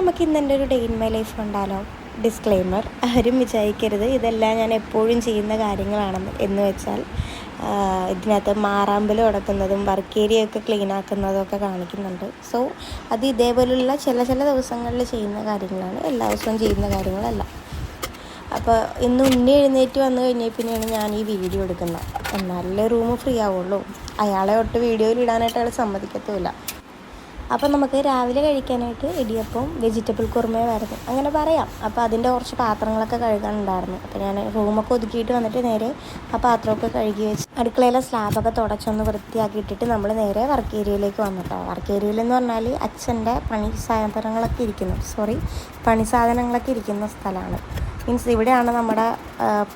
നമുക്ക് ഇന്ന് എന്റെ ഒരു ഡേ ഇൻ മൈ ലൈഫ് ഉണ്ടാലോ ഡിസ്ക്ലെയിമർ ആരും വിചാരിക്കരുത്. ഇതെല്ലാം ഞാൻ എപ്പോഴും ചെയ്യുന്ന കാര്യങ്ങളാണെന്ന്. എന്ന് വെച്ചാൽ ഇതിനകത്ത് മാറാമ്പൽ ഉടക്കുന്നതും വർക്ക് ഏരിയ ഒക്കെ ക്ലീൻ ആക്കുന്നതും ഒക്കെ കാണിക്കുന്നുണ്ട്. സോ അത് ഇതേപോലുള്ള ചില ചില ദിവസങ്ങളിൽ ചെയ്യുന്ന കാര്യങ്ങളാണ്. എല്ലാ ദിവസവും ചെയ്യുന്ന കാര്യങ്ങളല്ല. അപ്പോൾ ഇന്ന് ഉണ്ണി എഴുന്നേറ്റ് വന്നു കഴിഞ്ഞാൽ പിന്നെയാണ് ഞാൻ ഈ വീഡിയോ എടുക്കുന്നത്. നല്ല റൂം ഫ്രീ ആവുള്ളൂ. അയാളെ ഒട്ട് വീഡിയോയിൽ ഇടാനായിട്ട് അയാൾ സമ്മതിക്കത്തുമില്ല. അപ്പോൾ നമുക്ക് രാവിലെ കഴിക്കാനായിട്ട് ഇടിയപ്പം വെജിറ്റബിൾ കുറുമയുമായിരുന്നു അങ്ങനെ പറയാം. അപ്പോൾ അതിന്റെ കുറച്ച് പാത്രങ്ങളൊക്കെ കഴുകാനുണ്ടായിരുന്നു. അപ്പോൾ ഞാൻ റൂമൊക്കെ ഒതുക്കിയിട്ട് വന്നിട്ട് നേരെ ആ പാത്രമൊക്കെ കഴുകി വെച്ച് അടുക്കളയിലെ സ്ലാബൊക്കെ തുടച്ചൊന്ന് വൃത്തിയാക്കിയിട്ടിട്ട് നമ്മൾ നേരെ വർക്ക് ഏരിയയിലേക്ക് വന്നിട്ടോ വർക്ക് ഏരിയയിലെന്ന് പറഞ്ഞാൽ അച്ഛന്റെ പണി സാധനങ്ങളൊക്കെ ഇരിക്കുന്നു. സോറി പണി സാധനങ്ങളൊക്കെ ഇരിക്കുന്ന സ്ഥലമാണ്. മീൻസ് ഇവിടെയാണ് നമ്മുടെ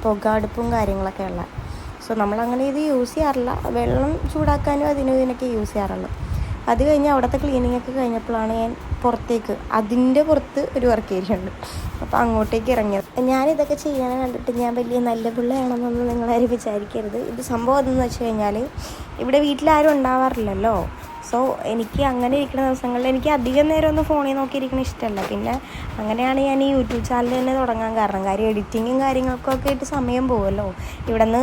പുക അടുപ്പും കാര്യങ്ങളൊക്കെ ഉള്ളത്. സോ നമ്മളങ്ങനെ ഇത് യൂസ് ചെയ്യാറില്ല. വെള്ളം ചൂടാക്കാനും അതിനും ഇതിനൊക്കെ യൂസ് ചെയ്യാറുള്ളൂ. അത് കഴിഞ്ഞ് അവിടുത്തെ ക്ലീനിങ് ഒക്കെ കഴിഞ്ഞപ്പോഴാണ് ഞാൻ പുറത്തേക്ക് അതിന്റെ പുറത്ത് ഒരു വർക്ക് ഏരിയ ഉണ്ട്. അപ്പോൾ അങ്ങോട്ടേക്ക് ഇറങ്ങിയത്. ഞാനിതൊക്കെ ചെയ്യാൻ കണ്ടിട്ട് ഞാൻ വലിയ നല്ല പിള്ളയാണെന്നൊന്നും നിങ്ങളാരും വിചാരിക്കരുത്. ഇത് സംഭവം എന്തെന്ന് വെച്ച് കഴിഞ്ഞാൽ ഇവിടെ വീട്ടിലാരും ഉണ്ടാവാറില്ലല്ലോ. സോ എനിക്ക് അങ്ങനെ ഇരിക്കുന്ന ദിവസങ്ങളിൽ എനിക്ക് അധികം നേരം ഒന്ന് ഫോണിൽ നോക്കിയിരിക്കണ ഇഷ്ടമല്ല. പിന്നെ അങ്ങനെയാണ് ഞാൻ ഈ യൂട്യൂബ് ചാനൽ തന്നെ തുടങ്ങാൻ കാരണം. കാര്യം എഡിറ്റിങ്ങും കാര്യങ്ങൾക്കൊക്കെ ആയിട്ട് സമയം പോകുമല്ലോ ഇവിടെ നിന്ന്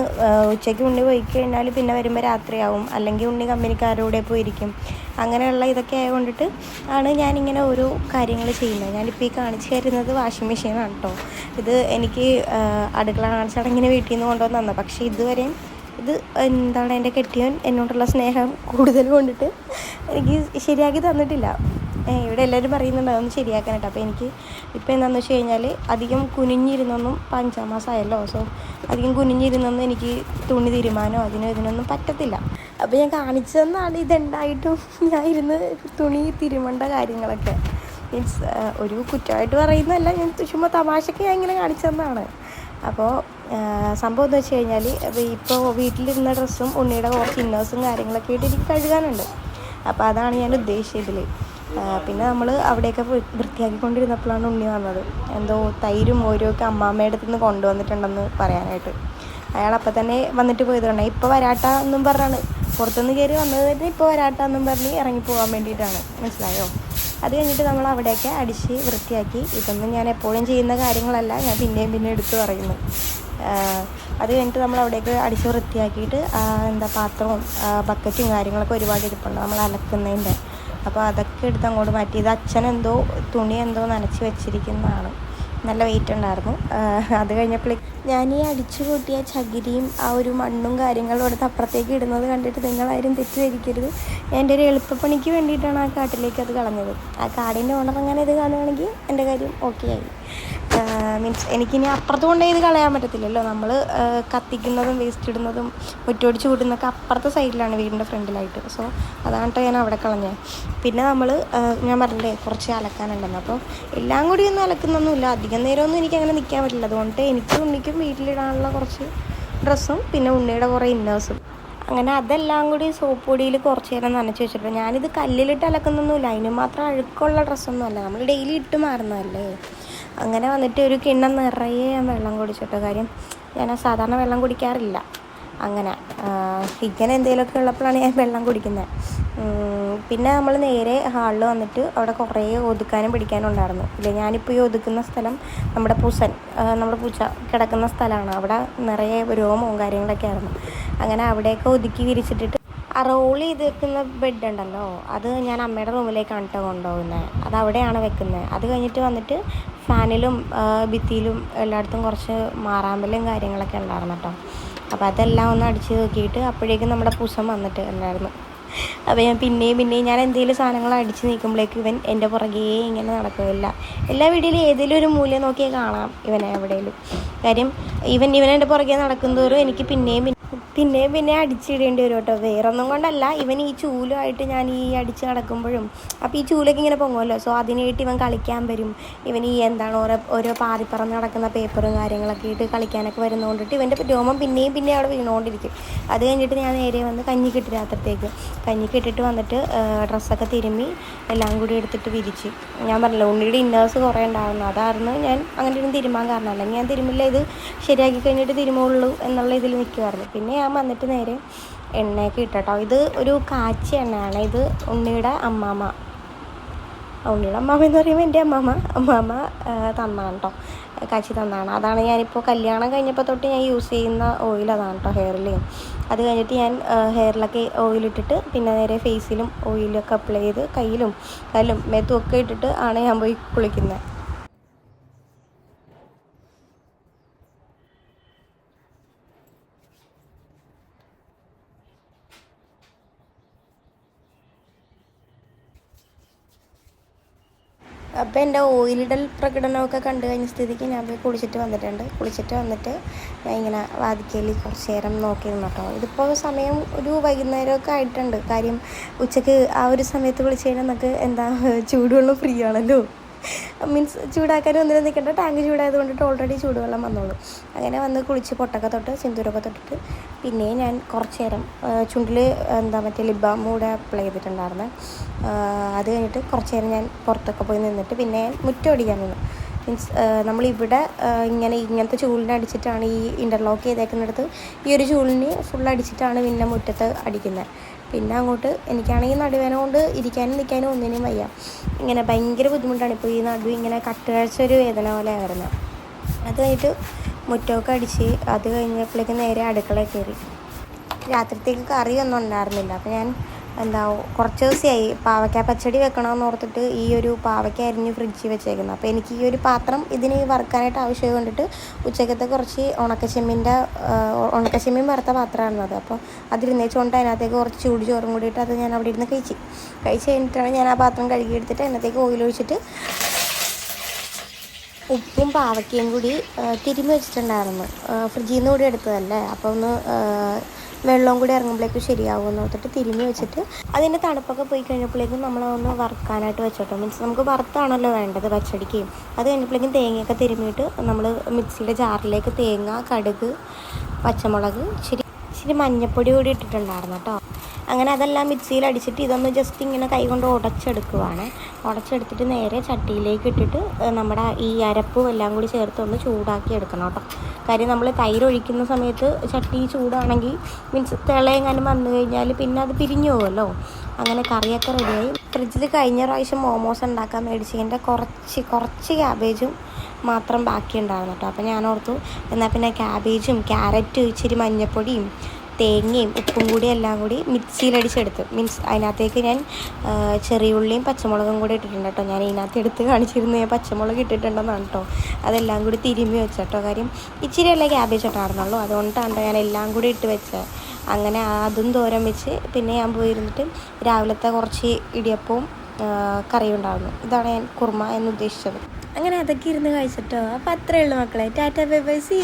ഉച്ചയ്ക്ക് ഉണ്ണി പോയി കഴിഞ്ഞാൽ പിന്നെ വരുമ്പോൾ രാത്രിയാവും. അല്ലെങ്കിൽ ഉണ്ണി കമ്പനിക്കാരുടെ പോയിരിക്കും. അങ്ങനെയുള്ള ഇതൊക്കെ ആയതുകൊണ്ടിട്ട് ആണ് ഞാനിങ്ങനെ ഓരോ കാര്യങ്ങൾ ചെയ്യുന്നത്. ഞാനിപ്പോൾ ഈ കാണിച്ചു തരുന്നത് വാഷിംഗ് മെഷീനാണ് കേട്ടോ ഇത് എനിക്ക് അടുക്കള ചടങ്ങിന് വീട്ടിൽ നിന്ന് കൊണ്ടുവന്നു പക്ഷേ ഇതുവരെയും ഇത് എന്താണ് എന്റെ കെട്ടിയൻ എന്നോടുള്ള സ്നേഹം കൂടുതൽ കൊണ്ടിട്ട് എനിക്ക് ശരിയാക്കി തന്നിട്ടില്ല. ഇവിടെ എല്ലാവരും പറയുന്നുണ്ട് അതൊന്ന് ശരിയാക്കാനായിട്ട് അപ്പോൾ എനിക്ക് ഇപ്പോൾ എന്താണെന്ന് വെച്ച് കഴിഞ്ഞാൽ അധികം കുനിഞ്ഞിരുന്നൊന്നും ഇപ്പം അഞ്ചാം മാസമായല്ലോ. സോ അധികം കുനിഞ്ഞിരുന്നൊന്നും എനിക്ക് തുണി തീരുമാനമോ അതിനോ ഇതിനൊന്നും പറ്റത്തില്ല. അപ്പോൾ ഞാൻ കാണിച്ചു തന്നാണ് ഇതുണ്ടായിട്ടും ഞാൻ ഇരുന്ന് തുണി തിരുമേണ്ട കാര്യങ്ങളൊക്കെ. മീൻസ് ഒരു കുറ്റമായിട്ട് പറയുന്നതല്ല ഞാൻ ചുമ്മാ തമാശക്ക് ഞാൻ ഇങ്ങനെ കാണിച്ചു തന്നാണ്. അപ്പോൾ സംഭവം എന്ന് വെച്ച് കഴിഞ്ഞാൽ ഇപ്പോൾ വീട്ടിലിരുന്ന ഡ്രസ്സും ഉണ്ണിയുടെ കുറച്ച് ഇന്നേഴ്സും കാര്യങ്ങളൊക്കെ ആയിട്ട് എനിക്ക് കഴുകാനുണ്ട്. അപ്പോൾ അതാണ് ഞാൻ ഉദ്ദേശിച്ചതിൽ പിന്നെ നമ്മൾ അവിടെയൊക്കെ വൃത്തിയാക്കി വൃത്തിയാക്കിക്കൊണ്ടിരുന്നപ്പോഴാണ് ഉണ്ണി വന്നത്. എന്തോ തൈരും ഓരോക്കെ അമ്മാമ്മയുടെ അടുത്ത് നിന്ന് കൊണ്ടുവന്നിട്ടുണ്ടെന്ന് പറയാനായിട്ട്. അയാൾ അപ്പം തന്നെ വന്നിട്ട് പോയതുകൊണ്ട് ഇപ്പോൾ വരാട്ട എന്നും പറഞ്ഞാണ്. പുറത്തുനിന്ന് കയറി വന്നത് തന്നെ ഇപ്പോൾ വരാട്ട എന്നും പറഞ്ഞ് ഇറങ്ങി പോകാൻ വേണ്ടിയിട്ടാണ്. മനസ്സിലായോ? അത് കഴിഞ്ഞിട്ട് നമ്മൾ അവിടെയൊക്കെ അടിച്ച് വൃത്തിയാക്കി ഇതൊന്നും ഞാൻ എപ്പോഴും ചെയ്യുന്ന കാര്യങ്ങളല്ല ഞാൻ പിന്നെയും പിന്നെ എടുത്തു പറയുന്നു. അത് കഴിഞ്ഞിട്ട് നമ്മൾ അവിടെയൊക്കെ അടിച്ച് വൃത്തിയാക്കിയിട്ട് എന്താ പാത്രവും ബക്കറ്റും കാര്യങ്ങളൊക്കെ ഒരുപാട് ഇരിപ്പുണ്ട് നമ്മൾ അലക്കുന്നതിന്റെ. അപ്പോൾ അതൊക്കെ എടുത്ത് അങ്ങോട്ട് മാറ്റി. ഇത് അച്ഛൻ എന്തോ തുണി എന്തോ നനച്ച് വെച്ചിരിക്കുന്നതാണ്. നല്ല വെയിറ്റ് ഉണ്ടായിരുന്നു. അത് കഴിഞ്ഞപ്പോഴേക്ക് ഞാൻ ഈ അടിച്ചു കൂട്ടിയ ചകിരിയും ആ ഒരു മണ്ണും കാര്യങ്ങളും എടുത്ത് അപ്പുറത്തേക്ക് ഇടുന്നത് കണ്ടിട്ട് നിങ്ങളാരും തെറ്റിദ്ധരിക്കരുത്. എന്റെ ഒരു എളുപ്പപ്പണിക്ക് വേണ്ടിയിട്ടാണ് ആ കാട്ടിലേക്ക് അത് കളഞ്ഞത്. ആ കാടിന്റെ ഓണർ അങ്ങനെ ഇത് കാണുകയാണെങ്കിൽ എന്റെ കാര്യം ഓക്കെ ആയി. മീൻസ് എനിക്കിനി അപ്പുറത്ത് കൊണ്ട് ഇത് കളയാൻ പറ്റത്തില്ലല്ലോ. നമ്മൾ കത്തിക്കുന്നതും വേസ്റ്റ് ഇടുന്നതും ഒറ്റോടിച്ച് കൂട്ടുന്നതൊക്കെ അപ്പുറത്തെ സൈഡിലാണ് വീടിന്റെ ഫ്രണ്ടിലായിട്ട്. സോ അതാണ് ഞാൻ അവിടെ കളഞ്ഞത് പിന്നെ നമ്മൾ ഞാൻ പറഞ്ഞില്ലേ കുറച്ച് അലക്കാനുണ്ടെന്ന്. അപ്പോൾ എല്ലാം കൂടി ഒന്നും അലക്കുന്നൊന്നുമില്ല. അധികം നേരമൊന്നും എനിക്ക് അങ്ങനെ നിൽക്കാൻ പറ്റില്ല. അതുകൊണ്ട് എനിക്ക് ഉണ്ണിക്കും വീട്ടിലിടാനുള്ള കുറച്ച് ഡ്രസ്സും പിന്നെ ഉണ്ണിയുടെ കുറേ ഇന്നേഴ്സും അങ്ങനെ അതെല്ലാം കൂടി സോപ്പ് പൊടിയിൽ കുറച്ച് നേരം നനച്ച് വെച്ചിട്ടുണ്ട് ഞാനിത് കല്ലിലിട്ട് അലക്കുന്നൊന്നുമില്ല. അതിന് മാത്രം അഴുക്കുള്ള ഡ്രസ്സൊന്നും അല്ല നമ്മൾ ഡെയിലി ഇട്ട് മാറുന്നതല്ലേ? അങ്ങനെ വന്നിട്ട് ഒരു കിണ്ണം നിറയെ ഞാൻ വെള്ളം കുടിച്ചിട്ടോ കാര്യം ഞാൻ സാധാരണ വെള്ളം കുടിക്കാറില്ല. അങ്ങനെ ഇങ്ങനെ എന്തെങ്കിലുമൊക്കെ ഉള്ളപ്പോഴാണ് ഞാൻ വെള്ളം കുടിക്കുന്നത് പിന്നെ നമ്മൾ നേരെ ഹാളിൽ വന്നിട്ട് അവിടെ കുറേ ഒതുക്കാനും പിടിക്കാനും ഉണ്ടായിരുന്നു. ഇല്ലേ ഞാനിപ്പോൾ ഈ ഒതുക്കുന്ന സ്ഥലം നമ്മുടെ പൂസൻ നമ്മുടെ പൂച്ച കിടക്കുന്ന സ്ഥലമാണ്. അവിടെ നിറയെ രോമവും കാര്യങ്ങളൊക്കെ ആയിരുന്നു. അങ്ങനെ അവിടെയൊക്കെ ഒതുക്കി വിരിച്ചിട്ടിട്ട് ആ റോൾ ചെയ്ത് വെക്കുന്ന ബെഡ് ഉണ്ടല്ലോ അത് ഞാൻ അമ്മയുടെ റൂമിലേക്കാണ് കേട്ടോ കൊണ്ടുപോകുന്നത് അത് അവിടെയാണ് വെക്കുന്നത് അത് കഴിഞ്ഞിട്ട് വന്നിട്ട് ഫാനിലും ഭിത്തിയിലും എല്ലായിടത്തും കുറച്ച് മാറാമ്പലും കാര്യങ്ങളൊക്കെ ഉണ്ടായിരുന്നു കേട്ടോ അപ്പോൾ അതെല്ലാം ഒന്ന് അടിച്ച് നോക്കിയിട്ട് അപ്പോഴേക്കും നമ്മുടെ പുസം വന്നിട്ട് ഉണ്ടായിരുന്നു. അപ്പോൾ ഞാൻ പിന്നെയും പിന്നെയും ഞാൻ എന്തെങ്കിലും സാധനങ്ങൾ അടിച്ച് നീക്കുമ്പോഴേക്കും ഇവൻ എന്റെ പുറകേ ഇങ്ങനെ നടക്കുകയില്ല. എല്ലാ വീട്ടിലും ഏതെങ്കിലും ഒരു മൂല്യം നോക്കിയാൽ കാണാം ഇവനെ എവിടെയെങ്കിലും. കാര്യം ഇവൻ ഇവൻ എന്റെ പുറകെ നടക്കുന്നതോറും എനിക്ക് പിന്നെയും പിന്നെ പിന്നെ അടിച്ചിടേണ്ടി വരും കേട്ടോ. വേറൊന്നും കൊണ്ടല്ല. ഇവൻ ഈ ചൂലുമായിട്ട് ഞാൻ ഈ അടിച്ച് നടക്കുമ്പോഴും അപ്പോൾ ഈ ചൂലൊക്കെ ഇങ്ങനെ പൊങ്ങുമല്ലോ. സോ അതിനായിട്ട് ഇവൻ കളിക്കാൻ വരും. ഇവൻ ഈ എന്താണ് ഓരോ ഓരോ പാതിപ്പറന്ന് നടക്കുന്ന പേപ്പറും കാര്യങ്ങളൊക്കെ ഇട്ട് കളിക്കാനൊക്കെ വരുന്നതുകൊണ്ടിട്ട് ഇവന്റെ രോമം പിന്നെയും പിന്നെയും അവിടെ വീണുകൊണ്ടിരിക്കും അത് കഴിഞ്ഞിട്ട് ഞാൻ നേരെ വന്ന് കഞ്ഞി കിട്ടി രാത്രത്തേക്ക്. കഞ്ഞി കിട്ടിട്ട് വന്നിട്ട് ഡ്രസ്സൊക്കെ തിരുമ്മി എല്ലാം കൂടി എടുത്തിട്ട് വിരിച്ച്. ഞാൻ പറഞ്ഞില്ല ഉണ്ണിയുടെ ഇന്നേഴ്സ് കുറേ ഉണ്ടായിരുന്നു അതായിരുന്നു ഞാൻ അങ്ങനെ ഇരുന്ന് തിരുമാൻ കാരണം അല്ലെങ്കിൽ ഞാൻ തിരുമില്ല ഇത് ശരിയാക്കി കഴിഞ്ഞിട്ട് തിരുമുള്ളൂ എന്നുള്ള ഇതിൽ നിൽക്കുമായിരുന്നു പിന്നെ ഞാൻ വന്നിട്ട് നേരെ എണ്ണയൊക്കെ ഇട്ടോ ഇത് ഒരു കാച്ചി എണ്ണയാണ്. ഇത് ഉണ്ണിയുടെ അമ്മാമ്മ. ഉണ്ണിയുടെ അമ്മാമ്മ എന്ന് പറയുമ്പോൾ എന്റെ അമ്മാമ്മ. അമ്മാമ്മ തന്നാണ് കേട്ടോ കാച്ചി തന്നാണ്. അതാണ് ഞാനിപ്പോൾ കല്യാണം കഴിഞ്ഞപ്പോൾ തൊട്ട് ഞാൻ യൂസ് ചെയ്യുന്ന ഓയിൽ അതാണ് കേട്ടോ ഹെയറിൽ അത് കഴിഞ്ഞിട്ട് ഞാൻ ഹെയറിലൊക്കെ ഓയിലിട്ടിട്ട് പിന്നെ നേരെ ഫേസിലും ഓയിലൊക്കെ അപ്ലൈ ചെയ്ത് കയ്യിലും കല്ലും മേത്തും ഒക്കെ ഇട്ടിട്ട് ആണ് ഞാൻ പോയി കുളിക്കുന്നത് അപ്പോൾ എന്റെ ഓയിലിടൽ പ്രകടനമൊക്കെ കണ്ടു കഴിഞ്ഞ സ്ഥിതിക്ക് ഞാൻ പോയി കുളിച്ചിട്ട് വന്നിട്ടുണ്ട്. കുളിച്ചിട്ട് വന്നിട്ട് ഞാൻ ഇങ്ങനെ വാതിക്കയിൽ കുറച്ച് നേരം നോക്കിയിരുന്നു കേട്ടോ ഇതിപ്പോൾ സമയം ഒരു വൈകുന്നേരമൊക്കെ ആയിട്ടുണ്ട്. കാര്യം ഉച്ചയ്ക്ക് ആ ഒരു സമയത്ത് വിളിച്ച് കഴിഞ്ഞാൽ നമുക്ക് എന്താ ചൂടുവെള്ളം ഫ്രീ ആണല്ലോ. മീൻസ് ചൂടാക്കാൻ ഒന്നിനും നിൽക്കേണ്ട. ടാങ്ക് ചൂടായത് കൊണ്ടിട്ട് ഓൾറെഡി ചൂടുവെള്ളം വന്നോളൂ. അങ്ങനെ വന്ന് കുളിച്ച് പൊട്ടൊക്കെ തൊട്ട് സിന്ദൂരൊക്കെ തൊട്ടിട്ട് പിന്നെ ഞാൻ കുറച്ച് നേരം ചുണ്ടിൽ എന്താ മറ്റേ ലിബാം കൂടെ അപ്ലൈ ചെയ്തിട്ടുണ്ടായിരുന്നു. അത് കഴിഞ്ഞിട്ട് കുറച്ച് നേരം ഞാൻ പുറത്തൊക്കെ പോയി നിന്നിട്ട് പിന്നെ ഞാൻ മുറ്റം അടിക്കാൻ നിന്നു. മീൻസ് നമ്മളിവിടെ ഇങ്ങനെ ഇങ്ങനത്തെ ചൂലിനെ അടിച്ചിട്ടാണ് ഈ ഇന്റർലോക്ക് ചെയ്തേക്കുന്നിടത്ത് ഈ ഒരു ചൂലിന് ഫുൾ അടിച്ചിട്ടാണ് പിന്നെ മുറ്റത്ത് അടിക്കുന്നത് പിന്നെ അങ്ങോട്ട് എനിക്കാണെങ്കിൽ നടുവേന കൊണ്ട് ഇരിക്കാനും നിൽക്കാനും ഒന്നിനും വയ്യ. ഇങ്ങനെ ഭയങ്കര ബുദ്ധിമുട്ടാണ്. ഇപ്പോൾ ഈ നടു ഇങ്ങനെ കട്ടുകാഴ്ച ഒരു വേദന പോലെ ആയിരുന്നു. അത് കഴിഞ്ഞിട്ട് മുറ്റമൊക്കെ അടിച്ച് അത് കഴിഞ്ഞപ്പോഴേക്കും നേരെ അടുക്കള കയറി. രാത്രിത്തേക്ക് കറിയൊന്നും ഉണ്ടായിരുന്നില്ല. അപ്പോൾ ഞാൻ എന്താ കുറച്ച് ദിവസമായി പാവയ്ക്ക പച്ചടി വെക്കണമെന്ന് ഓർത്തിട്ട് ഈ ഒരു പാവയ്ക്ക അരിഞ്ഞ് ഫ്രിഡ്ജിൽ വെച്ചേക്കുന്നത് അപ്പോൾ എനിക്ക് ഈ ഒരു പാത്രം ഇതിന് വറുക്കാനായിട്ട് ആവശ്യം കൊണ്ടിട്ട് ഉച്ചക്കത്തെ കുറച്ച് ഉണക്കച്ചെമ്മിന്റെ ഉണക്കച്ചെമ്മീൻ വറുത്ത പാത്രമാണ് അത്. അപ്പോൾ അതിരുന്നേച്ചുകൊണ്ട് അതിനകത്തേക്ക് കുറച്ച് ചൂട് ചോറും കൂടിയിട്ട് അത് ഞാൻ അവിടെ ഇരുന്ന് കഴിച്ച്. കഴിച്ച് കഴിഞ്ഞിട്ടാണ് ഞാൻ ആ പാത്രം കഴുകിയെടുത്തിട്ട് അതിനകത്തേക്ക് ഓയിൽ ഒഴിച്ചിട്ട് ഉപ്പും പാവയ്ക്കയും കൂടി തിരുമ്മി വെച്ചിട്ടുണ്ടായിരുന്നു. ഫ്രിഡ്ജിൽ നിന്ന് കൂടി എടുത്തതല്ലേ? അപ്പോൾ ഒന്ന് വെള്ളവും കൂടി ഇറങ്ങുമ്പോഴേക്കും ശരിയാവുമെന്ന് ഓർത്തിട്ട് തിരുമ്മി വെച്ചിട്ട് അതിന്റെ തണുപ്പൊക്കെ പോയി കഴിഞ്ഞപ്പോഴേക്കും നമ്മളതൊന്ന് വറുക്കാനായിട്ട് വെച്ചോട്ടോ. മീൻസ് നമുക്ക് വറുത്താണല്ലോ വേണ്ടത് പച്ചടിക്ക്. അത് കഴിഞ്ഞപ്പോഴേക്കും തേങ്ങയൊക്കെ തിരുമ്മിയിട്ട് നമ്മൾ മിക്സിയുടെ ജാറിലേക്ക് തേങ്ങ കടുക് പച്ചമുളക് ഇച്ചിരി ഇച്ചിരി മഞ്ഞപ്പൊടി കൂടി ഇട്ടിട്ടുണ്ടായിരുന്നു കേട്ടോ. അങ്ങനെ അതെല്ലാം മിക്സിയിൽ അടിച്ചിട്ട് ഇതൊന്ന് ജസ്റ്റ് ഇങ്ങനെ കൈകൊണ്ട് ഉടച്ചെടുക്കുവാണ്. ഉടച്ചെടുത്തിട്ട് നേരെ ചട്ടിയിലേക്ക് ഇട്ടിട്ട് നമ്മുടെ ഈ അരപ്പും എല്ലാം കൂടി ചേർത്ത് ഒന്ന് ചൂടാക്കി എടുക്കണം കേട്ടോ. കാര്യം നമ്മൾ തൈരൊഴിക്കുന്ന സമയത്ത് ചട്ടി ചൂടാണെങ്കിൽ മീൻസ് തിളയെങ്ങാനും വന്നു കഴിഞ്ഞാൽ പിന്നെ അത് പിരിഞ്ഞു പോകുമല്ലോ. അങ്ങനെ കറിയൊക്കെ റെഡിയായി. ഫ്രിഡ്ജിൽ കഴിഞ്ഞ പ്രാവശ്യം മോമോസ് ഉണ്ടാക്കാൻ മേടിച്ചതിന്റെ കുറച്ച് കുറച്ച് ക്യാബേജും മാത്രം ബാക്കി ഉണ്ടായിരുന്നു കേട്ടോ. അപ്പോൾ ഞാൻ ഓർത്തു എന്നാൽ പിന്നെ ക്യാബേജും ക്യാരറ്റും ഇച്ചിരി മഞ്ഞപ്പൊടിയും തേങ്ങയും ഉപ്പും കൂടി എല്ലാം കൂടി മിക്സിയിലടിച്ചെടുത്ത്. മീൻസ് അതിനകത്തേക്ക് ഞാൻ ചെറിയുള്ളിയും പച്ചമുളകും കൂടി ഇട്ടിട്ടുണ്ട് കേട്ടോ. ഞാൻ ഇതിനകത്ത് എടുത്ത് കാണിച്ചിരുന്ന. ഞാൻ പച്ചമുളക് ഇട്ടിട്ടുണ്ടെന്നാണ് കേട്ടോ. അതെല്ലാം കൂടി തിരുമ്മി കേട്ടോ. കാര്യം ഇച്ചിരി അല്ല ക്യാബേജ് ഇട്ടായിരുന്നുള്ളൂ അതുകൊണ്ടാണ് ഞാൻ എല്ലാം കൂടി ഇട്ട് വെച്ചത്. അങ്ങനെ അതും തോരൻ വെച്ച് പിന്നെ ഞാൻ പോയിരുന്നിട്ട് രാവിലത്തെ കുറച്ച് ഇടിയപ്പവും കറി കറിയും ഉണ്ടായിരുന്നു. ഇതാണ് ഞാൻ കുർമ എന്ന് ഉദ്ദേശിച്ചത്. അങ്ങനെ അതൊക്കെ ഇരുന്ന് കഴിച്ചിട്ടോ. അപ്പോൾ അത്രയേ ഉള്ളൂ മക്കളെ. Tata bye bye. സി